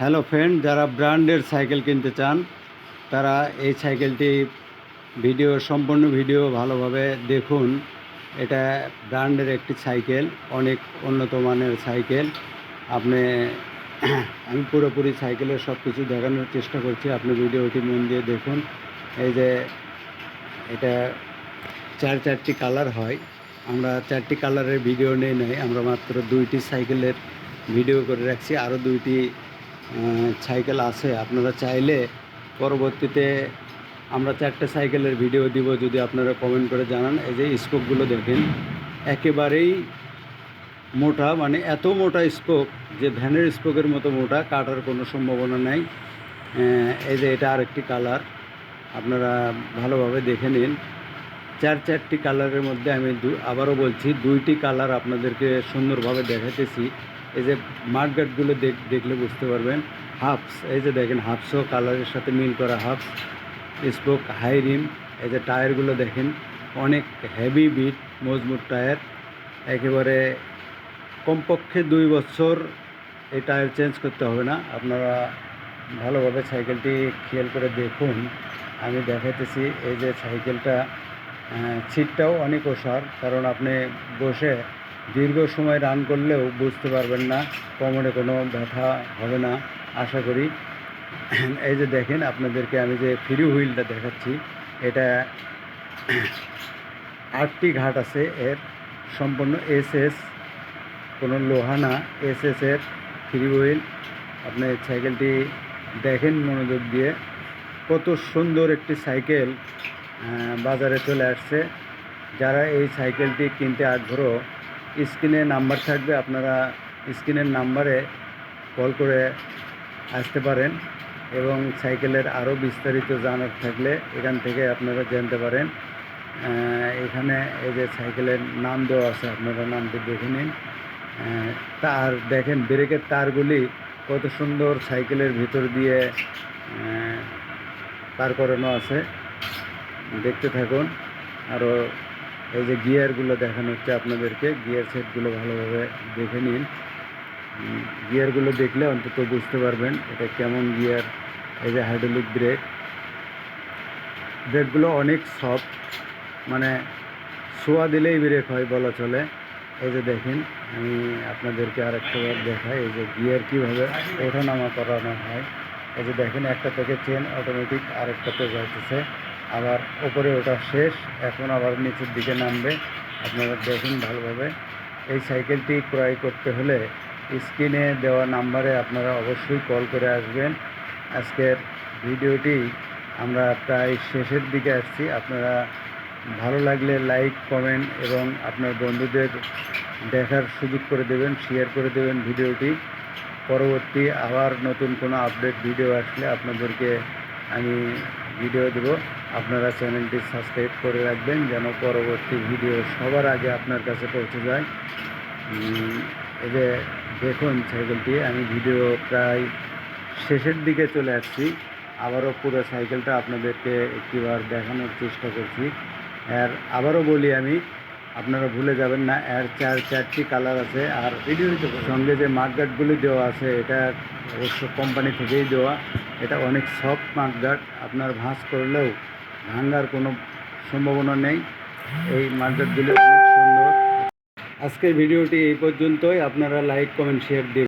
Hello friend, যারা ব্র্যান্ডের cycle কিনতে চান, তারা এই সাইকেলটি ভিডিও, সম্পূর্ণ ভিডিও ভালোভাবে দেখুন। এটা ব্র্যান্ডের একটি সাইকেল, অনেক উন্নত মানের সাইকেল। আপনি, আমি পুরোপুরি সাইকেলের সব কিছু দেখানোর চেষ্টা করছি, আপনি ভিডিওটি মন দিয়ে দেখুন। এই যে, এটা চার চারটি কালার হয়। আমরা চারটি কালারের ভিডিও নেই, নাই, আমরা মাত্র দুইটি সাইকেলের ভিডিও করে রাখছি। আরও দুইটি সাইকেল আছে, আপনারা চাইলে পরবর্তীতে আমরা চারটে সাইকেলের ভিডিও দিব, যদি আপনারা কমেন্ট করে জানান। এই যে স্কোপগুলো দেখেন, একেবারেই মোটা মানে এত মোটা স্কোপ যে ভ্যানের স্কোপের মতো মোটা, কাটার কোনো সম্ভাবনা নাই। এই যে এটা আরেকটি কালার আপনারা ভালোভাবে দেখে নিন। চার চারটি কালারের মধ্যে আমি আবারও বলছি, দুইটি কালার আপনাদেরকে সুন্দরভাবে দেখাতেছি এই যে মার্কগার্ডগুলো দেখ, দেখলে বুঝতে পারবেন। হাফস, এই যে দেখেন হাফসও কালারের সাথে মিল করা হাফস। স্পোক হাই রিম, এই যে টায়ারগুলো দেখেন, অনেক হেভি বিট, মজবুত টায়ার। একেবারে কমপক্ষে দুই বছর এই টায়ার চেঞ্জ করতে হবে না। আপনারা ভালোভাবে সাইকেলটি খেয়াল করে দেখুন। আমি দেখাইতেছি, এই যে সাইকেলটা সিটটাও অনেক ওষার, কারণ আপনি বসে দীর্ঘ সময় রান করলেও বুঝতে পারবেন না, কোমরে কোনো ব্যথা হবে না, আশা করি। এই যে দেখেন, আপনাদেরকে আমি যে ফ্রি হুইলটা দেখাচ্ছি, এটা আটটি ঘাট আছে এর, সম্পূর্ণ এস এস কোনো লোহা না এস এস এর ফ্রি হুইল। আপনি সাইকেলটি দেখেন মনোযোগ দিয়ে। কত সুন্দর একটি সাইকেল বাজারে চলে আসছে। যারা এই সাইকেলটি কিনতে আগ্রহ স্ক্রিনে নাম্বার থাকবে, আপনারা স্ক্রিনের নাম্বারে কল করে আসতে পারেন এবং সাইকেলের আরও বিস্তারিত জানার থাকলে এখান থেকে আপনারা জানতে পারেন। এখানে এই যে সাইকেলের নাম দেওয়া আছে, আপনারা নামটি দেখে নিন। তার, দেখেন ব্রেকের তারগুলি কত সুন্দর সাইকেলের ভিতর দিয়ে পার করানো আছে। দেখতে থাকুন, আরও এই যে গিয়ারগুলো দেখানো হচ্ছে আপনাদেরকে, গিয়ার সেটগুলো ভালোভাবে দেখে নিন। গিয়ারগুলো দেখলে অন্তত বুঝতে পারবেন এটা কেমন গিয়ার, এই যে হাইড্রোলিক ব্রেক ব্রেকগুলো অনেক সফট মানে শোয়া দিলেই ব্রেক হয় বলা চলে। এই যে দেখেন, আমি আপনাদেরকে আরেকটা বার দেখাই, এই যে গিয়ার কীভাবে ওঠানামা করানো হয়। এই যে দেখেন, একটা থেকে চেন অটোমেটিক আরেকটাতে যাইতেছে। আবার ওপরে ওটা শেষ, এখন আবার নিচের দিকে নামবে। আপনারা দেখুন ভালোভাবে। এই সাইকেলটি ক্রয় করতে হলে স্ক্রিনে দেওয়া নাম্বারে আপনারা অবশ্যই কল করে আসবেন। আজকের ভিডিওটি আমরা প্রায় শেষের দিকে আসছি। আপনারা ভালো লাগলে লাইক কমেন্ট এবং আপনার বন্ধুদের দেখার সুযোগ করে দেবেন শেয়ার করে দেবেন ভিডিওটি। পরবর্তী আবার নতুন কোনো আপডেট ভিডিও আসলে আপনাদেরকে আমি ভিডিও দেব। আপনারা চ্যানেলটি সাবস্ক্রাইব করে রাখবেন যেন পরবর্তী ভিডিও সবার আগে আপনার কাছে পৌঁছে যায়। এই যে দেখুন সাইকেলটি আমি ভিডিও প্রায় শেষের দিকে চলে আসছি। আবারও পুরো সাইকেলটা আপনাদেরকে একটিবার দেখানোর চেষ্টা করছি। আর আবারও বলি আমি আপনারা ভুলে যাবেন না, এর চার, চারটি কালার আছে আর সঙ্গে যে মার্কগার্ডগুলি দেওয়া আছে, এটা অবশ্য কোম্পানি থেকেই দেওয়া। এটা অনেক সফট মার্কগার্ড, আপনার ভাঁজ করলেও ভাঙ্গার কোনো সম্ভাবনা নেই। এই মার্কগার্ডগুলি অনেক সুন্দর। আজকের ভিডিওটি এই পর্যন্তই, আপনারা লাইক কমেন্ট শেয়ার দিন